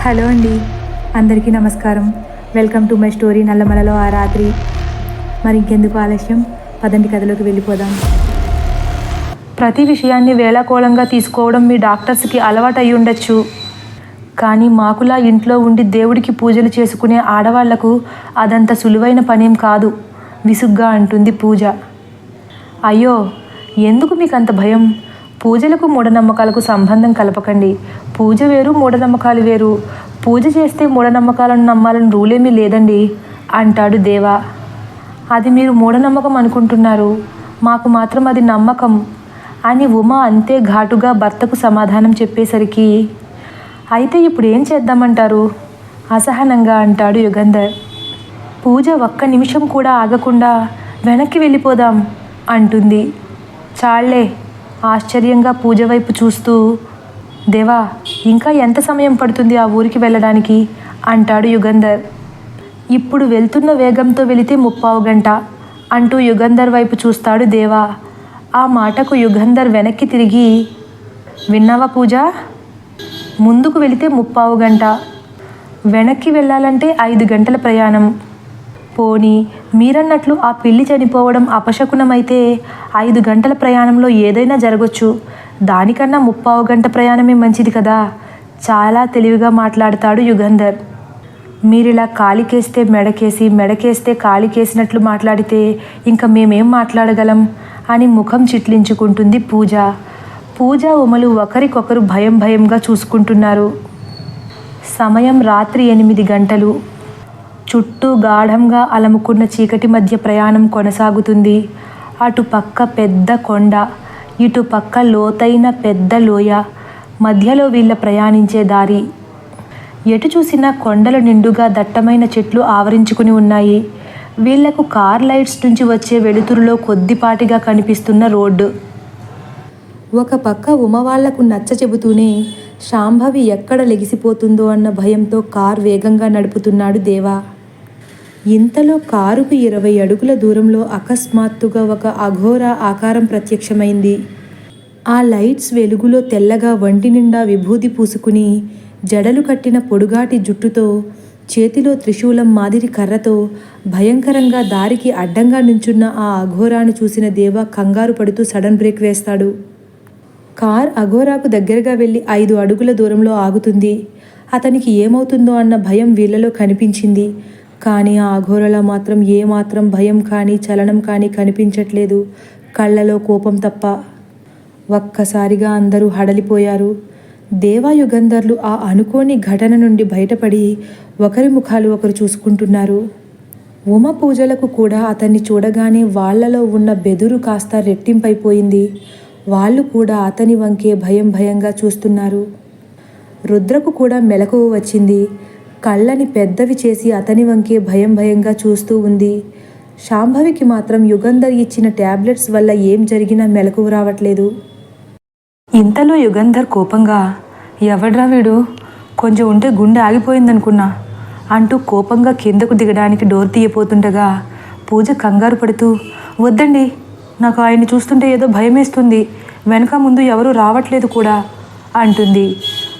Hello అండి. అందరికీ నమస్కారం. వెల్కమ్ టు మై స్టోరీ నల్లమలలో ఆ రాత్రి. మరి ఇంకెందుకు ఆలస్యం? పదండి కథలోకి వెళ్ళిపోదాం. ప్రతి విషయాన్ని వేళాకోళంగా తీసుకోవడం మీ డాక్టర్స్కి అలవాటు అయి ఉండొచ్చు. కానీ మాకులా ఇంట్లో ఉండి దేవుడికి పూజలు చేసుకునే ఆడవాళ్ళకు అదంత సులువైన పనేం కాదు. విసుగ్గా అంటుంది పూజ. అయ్యో ఎందుకు మీకు అంత భయం? పూజలకు మూఢనమ్మకాలకు సంబంధం కలపకండి. పూజ వేరు మూఢనమ్మకాలు వేరు. పూజ చేస్తే మూఢనమ్మకాలను నమ్మాలని రూలేమీ లేదండి అంటాడు దేవా. అది మీరు మూఢనమ్మకం అనుకుంటున్నారు. మాకు మాత్రం అది నమ్మకం. అని ఉమ అంతే ఘాటుగా భర్తకు సమాధానం చెప్పేసరికి అయితే ఇప్పుడు ఏం చేద్దామంటారు? అసహనంగా అంటాడు యుగంధర్. పూజ ఒక్క నిమిషం కూడా ఆగకుండా వెనక్కి వెళ్ళిపోదాం అంటుంది. చాళ్ళే ఆశ్చర్యంగా పూజ వైపు చూస్తూ దేవా ఇంకా ఎంత సమయం పడుతుంది ఆ ఊరికి వెళ్ళడానికి? అంటాడు యుగంధర్. ఇప్పుడు వెళ్తున్న వేగంతో వెళితే ముప్పావు గంట అంటూ యుగంధర్ వైపు చూస్తాడు దేవా. ఆ మాటకు యుగంధర్ వెనక్కి తిరిగి విన్నావా పూజ? ముందుకు వెళితే ముప్పావు గంట వెనక్కి వెళ్ళాలంటే ఐదు గంటల ప్రయాణం. పోనీ మీరన్నట్లు ఆ పిల్లి చనిపోవడం అపశకునమైతే ఐదు గంటల ప్రయాణంలో ఏదైనా జరగచ్చు. దానికన్నా ముప్పావు గంట ప్రయాణమే మంచిది కదా? చాలా తెలివిగా మాట్లాడతాడు యుగంధర్. మీరిలా కాలికేస్తే మెడకేసి మెడకేస్తే కాలికేసినట్లు మాట్లాడితే ఇంకా మేమేం మాట్లాడగలం? అని ముఖం చిట్లించుకుంటుంది పూజ. పూజ ఉమలు ఒకరికొకరు భయం భయంగా చూసుకుంటున్నారు. సమయం రాత్రి ఎనిమిది గంటలు. చుట్టూ గాఢంగా అలముకున్న చీకటి మధ్య ప్రయాణం కొనసాగుతుంది. అటు పక్క పెద్ద కొండ. ఇటుపక్క లోతైన పెద్ద లోయ మధ్యలో వీళ్ళ ప్రయాణించే దారి. ఎటు చూసినా కొండల నిండుగా దట్టమైన చెట్లు ఆవరించుకుని ఉన్నాయి. వీళ్ళకు కార్ లైట్స్ నుంచి వచ్చే వెలుతురులో కొద్దిపాటిగా కనిపిస్తున్న రోడ్డు. ఒక పక్క ఉమ వాళ్ళకు నచ్చ చెబుతూనే శాంభవి ఎక్కడ లెగిసిపోతుందో అన్న భయంతో కార్ వేగంగా నడుపుతున్నాడు దేవా. ఇంతలో కారుకు ఇరవై అడుగుల దూరంలో అకస్మాత్తుగా ఒక అఘోర ఆకారం ప్రత్యక్షమైంది. ఆ లైట్స్ వెలుగులో తెల్లగా వంటి నిండా విభూది పూసుకుని జడలు కట్టిన పొడుగాటి జుట్టుతో చేతిలో త్రిశూలం మాదిరి కర్రతో భయంకరంగా దారికి అడ్డంగా నించున్న ఆ అఘోరాను చూసిన దేవ కంగారు పడుతూ సడన్ బ్రేక్ వేస్తాడు. కార్ అఘోరాకు దగ్గరగా వెళ్ళి ఐదు అడుగుల దూరంలో ఆగుతుంది. అతనికి ఏమవుతుందో అన్న భయం వీళ్ళలో కనిపించింది. కానీ ఆ అఘోరలో మాత్రం ఏమాత్రం భయం కానీ చలనం కానీ కనిపించట్లేదు. కళ్ళలో కోపం తప్ప. ఒక్కసారిగా అందరూ హడలిపోయారు. దేవాయుగంధర్లు ఆ అనుకోని ఘటన నుండి బయటపడి ఒకరి ముఖాలు ఒకరు చూసుకుంటున్నారు. ఉమ పూజలకు కూడా అతన్ని చూడగానే వాళ్ళలో ఉన్న బెదురు కాస్త రెట్టింపైపోయింది. వాళ్ళు కూడా అతని వంకే భయం భయంగా చూస్తున్నారు. రుద్రకు కూడా మెలకువ వచ్చింది. కళ్ళని పెద్దవి చేసి అతని వంకే భయం భయంగా చూస్తూ ఉంది. శాంభవికి మాత్రం యుగంధర్ ఇచ్చిన ట్యాబ్లెట్స్ వల్ల ఏం జరిగినా మెలకువ రావట్లేదు. ఇంతలో యుగంధర్ కోపంగా ఎవడ్రా వీడు? కొంచెం ఉంటే గుండె ఆగిపోయిందనుకున్నా అంటూ కోపంగా కిందకు దిగడానికి డోర్ తీయపోతుండగా పూజ కంగారు పడుతూ వద్దండి నాకు ఆయన్ని చూస్తుంటే ఏదో భయమేస్తుంది. వెనక ముందు ఎవరూ రావట్లేదు కూడా అంటుంది.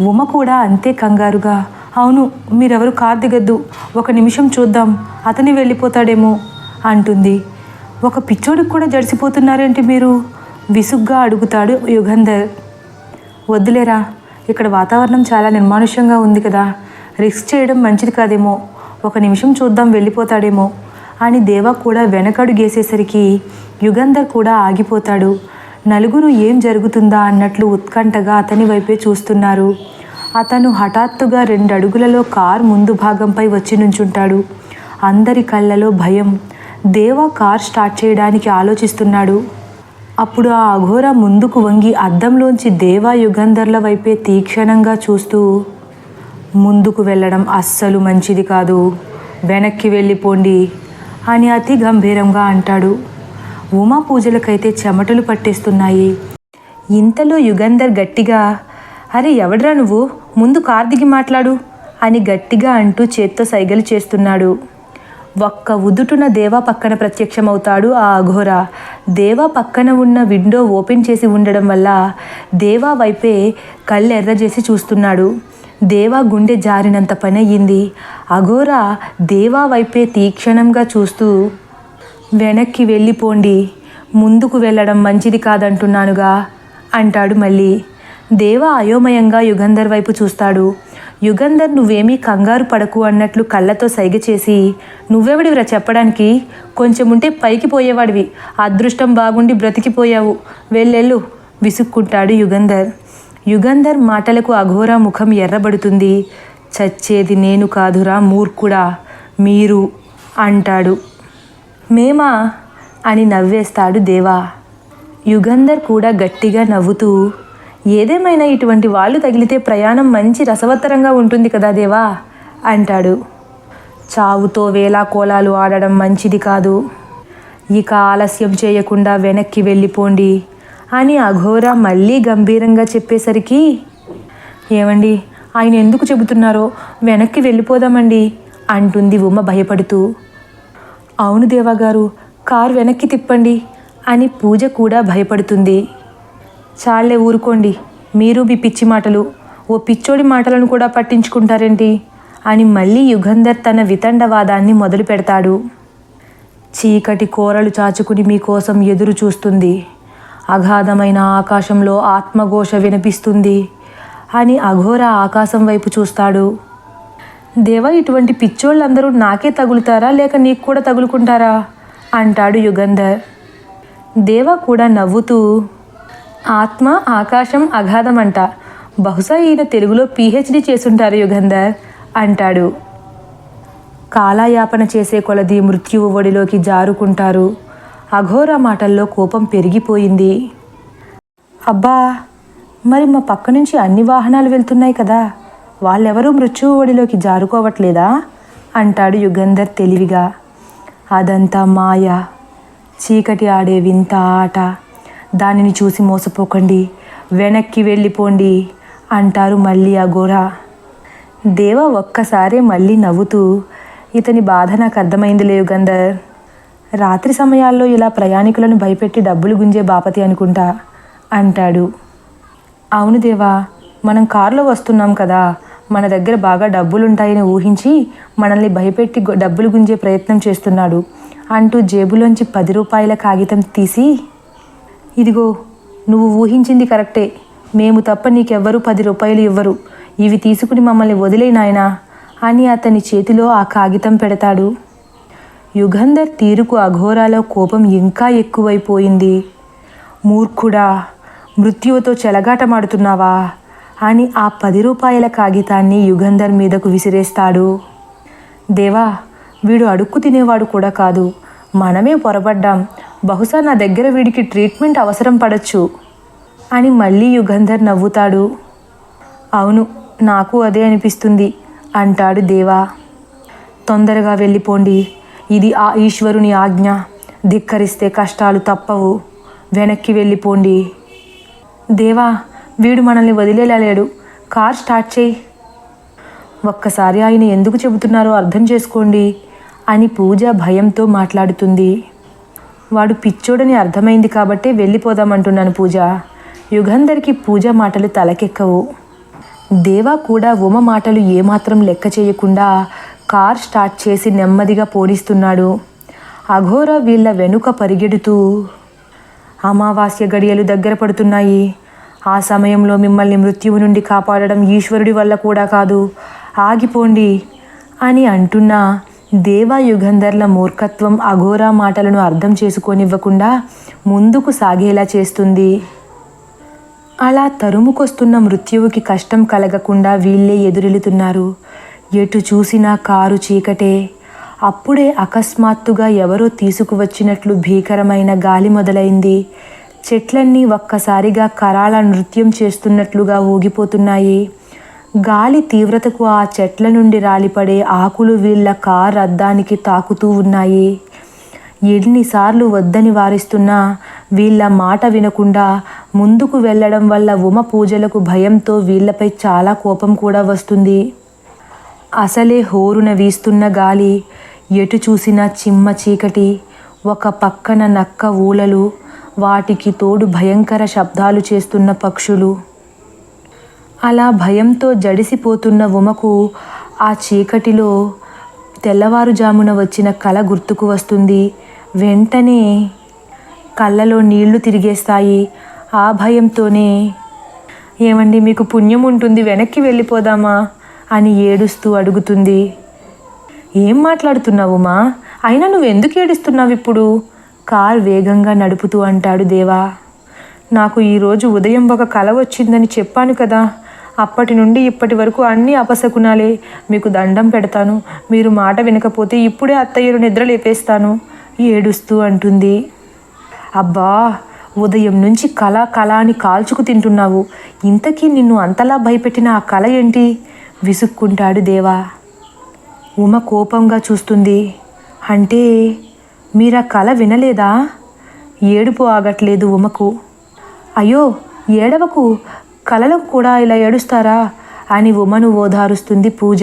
ఉమ కూడా అంతే కంగారుగా అవును మీరెవరు కార్ దిగద్దు. ఒక నిమిషం చూద్దాం. అతని వెళ్ళిపోతాడేమో అంటుంది. ఒక పిచ్చోడికి కూడా జడిసిపోతున్నారేంటి మీరు? విసుగ్గా అడుగుతాడు యుగంధర్. వద్దులేరా ఇక్కడ వాతావరణం చాలా నిర్మానుష్యంగా ఉంది కదా. రిస్క్ చేయడం మంచిది కాదేమో. ఒక నిమిషం చూద్దాం వెళ్ళిపోతాడేమో అని దేవా కూడా వెనకడుగేసేసరికి యుగంధర్ కూడా ఆగిపోతాడు. నలుగురు ఏం జరుగుతుందా అన్నట్లు ఉత్కంఠగా అతని వైపే చూస్తున్నారు. అతను హఠాత్తుగా రెండు అడుగులలో కార్ ముందు భాగంపై వచ్చి నుంచుంటాడు. అందరి కళ్ళలో భయం. దేవా కార్ స్టార్ట్ చేయడానికి ఆలోచిస్తున్నాడు. అప్పుడు ఆ అఘోర ముందుకు వంగి అద్దంలోంచి దేవా యుగంధర్ల వైపే తీక్షణంగా చూస్తూ ముందుకు వెళ్ళడం అస్సలు మంచిది కాదు. వెనక్కి వెళ్ళిపోండి అని అతి గంభీరంగా అంటాడు. ఉమా పూజలకైతే చెమటలు పట్టేస్తున్నాయి. ఇంతలో యుగంధర్ గట్టిగా అరే ఎవడ్రా నువ్వు? ముందు కార్ దిగి మాట్లాడు అని గట్టిగా అంటూ చేత్తో సైగలు చేస్తున్నాడు. ఒక్క ఉదుటున దేవా పక్కన ప్రత్యక్షమవుతాడు ఆ అఘోర. దేవా పక్కన ఉన్న విండో ఓపెన్ చేసి ఉండడం వల్ల దేవా వైపే కళ్ళు ఎర్రజేసి చూస్తున్నాడు. దేవా గుండె జారినంత పని అయ్యింది. అఘోర దేవా వైపే తీక్షణంగా చూస్తూ వెనక్కి వెళ్ళిపోండి. ముందుకు వెళ్ళడం మంచిది కాదంటున్నానుగా అంటాడు మళ్ళీ. దేవ అయోమయంగా యుగంధర్ వైపు చూస్తాడు. యుగంధర్ నువ్వేమీ కంగారు పడకు అన్నట్లు కళ్ళతో సైగ చేసి నువ్వెవడివిరా చెప్పడానికి? కొంచెం ఉంటే పైకి పోయేవాడివి. అదృష్టం బాగుండి బ్రతికిపోయావు. వెళ్ళెళ్ళు విసుక్కుంటాడు యుగంధర్. యుగంధర్ మాటలకు అఘోర ముఖం ఎర్రబడుతుంది. చచ్చేది నేను కాదురా మూర్ఖుడా మీరు అంటాడు. మేమా? అని నవ్వేస్తాడు దేవా. యుగంధర్ కూడా గట్టిగా నవ్వుతూ ఏదేమైనా ఇటువంటి వాళ్ళు తగిలితే ప్రయాణం మంచి రసవత్తరంగా ఉంటుంది కదా దేవా? అంటాడు. చావుతో వేలా కోలాలు ఆడడం మంచిది కాదు. ఇక ఆలస్యం చేయకుండా వెనక్కి వెళ్ళిపోండి అని అఘోర మళ్ళీ గంభీరంగా చెప్పేసరికి ఏమండి ఆయన ఎందుకు చెబుతున్నారో వెనక్కి వెళ్ళిపోదామండి అంటుంది ఉమ్మ భయపడుతూ. అవును దేవాగారు కారు వెనక్కి తిప్పండి అని పూజ కూడా భయపడుతుంది. చాలే ఊరుకోండి. మీరు మీ పిచ్చి మాటలు ఓ పిచ్చోడి మాటలను కూడా పట్టించుకుంటారేంటి? అని మళ్ళీ యుగంధర్ తన వితండవాదాన్ని మొదలు పెడతాడు. చీకటి కోరలు చాచుకుని మీకోసం ఎదురు చూస్తుంది. అగాధమైన ఆకాశంలో ఆత్మఘోష వినిపిస్తుంది అని అఘోర ఆకాశం వైపు చూస్తాడు. దేవ ఇటువంటి పిచ్చోళ్ళందరూ నాకే తగులుతారా? లేక నీకు కూడా తగులుకుంటారా? అంటాడు యుగంధర్. దేవ కూడా నవ్వుతూ ఆత్మ ఆకాశం అగాధం అంట బహుశా ఈయన తెలుగులో పీహెచ్డీ చేసుంటారు యుగంధర్ అంటాడు. కాలాయాపన చేసే కొలది మృత్యువు ఒడిలోకి జారుకుంటారు. అఘోర మాటల్లో కోపం పెరిగిపోయింది. అబ్బా మరి మా పక్క నుంచి అన్ని వాహనాలు వెళ్తున్నాయి కదా. వాళ్ళెవరూ మృత్యువు ఒడిలోకి జారుకోవట్లేదా? అంటాడు యుగంధర్ తెలివిగా. అదంతా మాయ. చీకటి ఆడే వింత ఆట. దానిని చూసి మోసపోకండి వెనక్కి వెళ్ళిపోండి అంటారు మళ్ళీ అఘోరా దేవ ఒక్కసారే మళ్ళీ నవ్వుతూ ఇతని బాధ నాకు అర్థమైంది లేవు గంధర్. రాత్రి సమయాల్లో ఇలా ప్రయాణికులను భయపెట్టి డబ్బులు గుంజే బాపతి అనుకుంటా అంటాడు. అవును దేవా మనం కారులో వస్తున్నాం కదా మన దగ్గర బాగా డబ్బులుంటాయని ఊహించి మనల్ని భయపెట్టి డబ్బులు గుంజే ప్రయత్నం చేస్తున్నాడు. అంటూ జేబులోంచి పది రూపాయల కాగితం తీసి ఇదిగో నువ్వు ఊహించింది కరెక్టే. మేము తప్ప నీకెవ్వరూ పది రూపాయలు ఇవ్వరు. ఇవి తీసుకుని మమ్మల్ని వదిలే నాయనా అని అతని చేతిలో ఆ కాగితం పెడతాడు. యుగంధర్ తీరుకు అఘోరాలో కోపం ఇంకా ఎక్కువైపోయింది. మూర్ఖుడా మృత్యువుతో చెలగాటమాడుతున్నావా అని ఆ పది రూపాయల కాగితాన్ని యుగంధర్ మీదకు విసిరేస్తాడు. దేవా వీడు అడుక్కు తినేవాడు కూడా కాదు. మనమే పొరపడ్డాం బహుశా నా దగ్గర వీడికి ట్రీట్మెంట్ అవసరం పడచ్చు అని మళ్ళీ యుగంధర్ నవ్వుతాడు. అవును నాకు అదే అనిపిస్తుంది అంటాడు దేవా. తొందరగా వెళ్ళిపోండి ఇది ఆ ఈశ్వరుని ఆజ్ఞ ధిక్కరిస్తే కష్టాలు తప్పవు వెనక్కి వెళ్ళిపోండి. దేవా వీడు మనల్ని వదిలేలా లేడు కార్ స్టార్ట్ చేయి. ఒక్కసారి ఆయన ఎందుకు చెబుతున్నారో అర్థం చేసుకోండి అని పూజ భయంతో మాట్లాడుతుంది. వాడు పిచ్చోడని అర్థమైంది కాబట్టే వెళ్ళిపోదామంటున్నాను పూజ. యుగంధర్కి పూజ మాటలు తలకెక్కవు. దేవా కూడా ఉమ మాటలు ఏమాత్రం లెక్క చేయకుండా కార్ స్టార్ట్ చేసి నెమ్మదిగా పోనిస్తున్నాడు. అఘోర వీళ్ళ వెనుక పరిగెడుతూ అమావాస్య గడియలు దగ్గర పడుతున్నాయి. ఆ సమయంలో మిమ్మల్ని మృత్యువు నుండి కాపాడడం ఈశ్వరుడి వల్ల కూడా కాదు. ఆగిపోండి అని అంటున్నా దేవా యుగంధర్ల మూర్ఖత్వం అఘోరా మాటలను అర్థం చేసుకోనివ్వకుండా ముందుకు సాగేలా చేస్తుంది. అలా తరుముకొస్తున్న మృత్యువుకి కష్టం కలగకుండా వీళ్ళే ఎదురెళుతున్నారు. ఎటు చూసినా కారు చీకటే. అప్పుడే అకస్మాత్తుగా ఎవరో తీసుకువచ్చినట్లు భీకరమైన గాలి మొదలైంది. చెట్లన్నీ ఒక్కసారిగా కరాళ నృత్యం చేస్తున్నట్లుగా ఊగిపోతున్నాయి. గాలి తీవ్రతకు ఆ చెట్ల నుండి రాలిపడే ఆకులు వీళ్ళ కార్ అద్దానికి తాకుతూ ఉన్నాయి. ఎన్నిసార్లు వద్దని వారిస్తున్నా వీళ్ళ మాట వినకుండా ముందుకు వెళ్ళడం వల్ల ఉమ పూజలకు భయంతో వీళ్ళపై చాలా కోపం కూడా వస్తుంది. అసలే హోరున వీస్తున్న గాలి ఎటు చూసినా చిమ్మ చీకటి ఒక పక్కన నక్క ఊలలు వాటికి తోడు భయంకర శబ్దాలు చేస్తున్న పక్షులు. అలా భయంతో జడిసిపోతున్న ఉమకు ఆ చీకటిలో తెల్లవారుజామున వచ్చిన కల గుర్తుకు వస్తుంది. వెంటనే కళ్ళలో నీళ్ళు తిరిగేస్తాయి. ఆ భయంతోనే ఏమండి మీకు పుణ్యం ఉంటుంది వెనక్కి వెళ్ళిపోదామా? అని ఏడుస్తూ అడుగుతుంది. ఏం మాట్లాడుతున్నావు మా అయినా నువ్వు ఎందుకు ఏడుస్తున్నావు ఇప్పుడు? కార్ వేగంగా నడుపుతూ అంటాడు దేవా. నాకు ఈరోజు ఉదయం ఒక కల వచ్చిందని చెప్పాను కదా అప్పటి నుండి ఇప్పటి వరకు అన్ని అపశకునాలే. మీకు దండం పెడతాను. మీరు మాట వినకపోతే ఇప్పుడే అత్తయ్యను నిద్ర లేపేస్తాను. ఏడుస్తూ అంటుంది. అబ్బా ఉదయం నుంచి కళ కళ అని కాల్చుకు తింటున్నావు. ఇంతకీ నిన్ను అంతలా భయపెట్టిన ఆ కళ ఏంటి? విసుక్కుంటాడు దేవా. ఉమ కోపంగా చూస్తుంది. అంటే మీరా కళ వినలేదా? ఏడుపు ఆగట్లేదు ఉమకు. అయ్యో ఏడవకు. కలలకు కూడా ఇలా ఏడుస్తారా? అని ఉమను ఓదారుస్తుంది పూజ.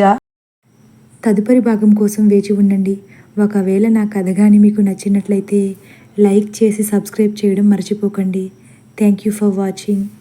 తదుపరి భాగం కోసం వేచి ఉండండి. ఒకవేళ నా కథ కానీ మీకు నచ్చినట్లయితే లైక్ చేసి సబ్స్క్రైబ్ చేయడం మర్చిపోకండి. Thank you for watching.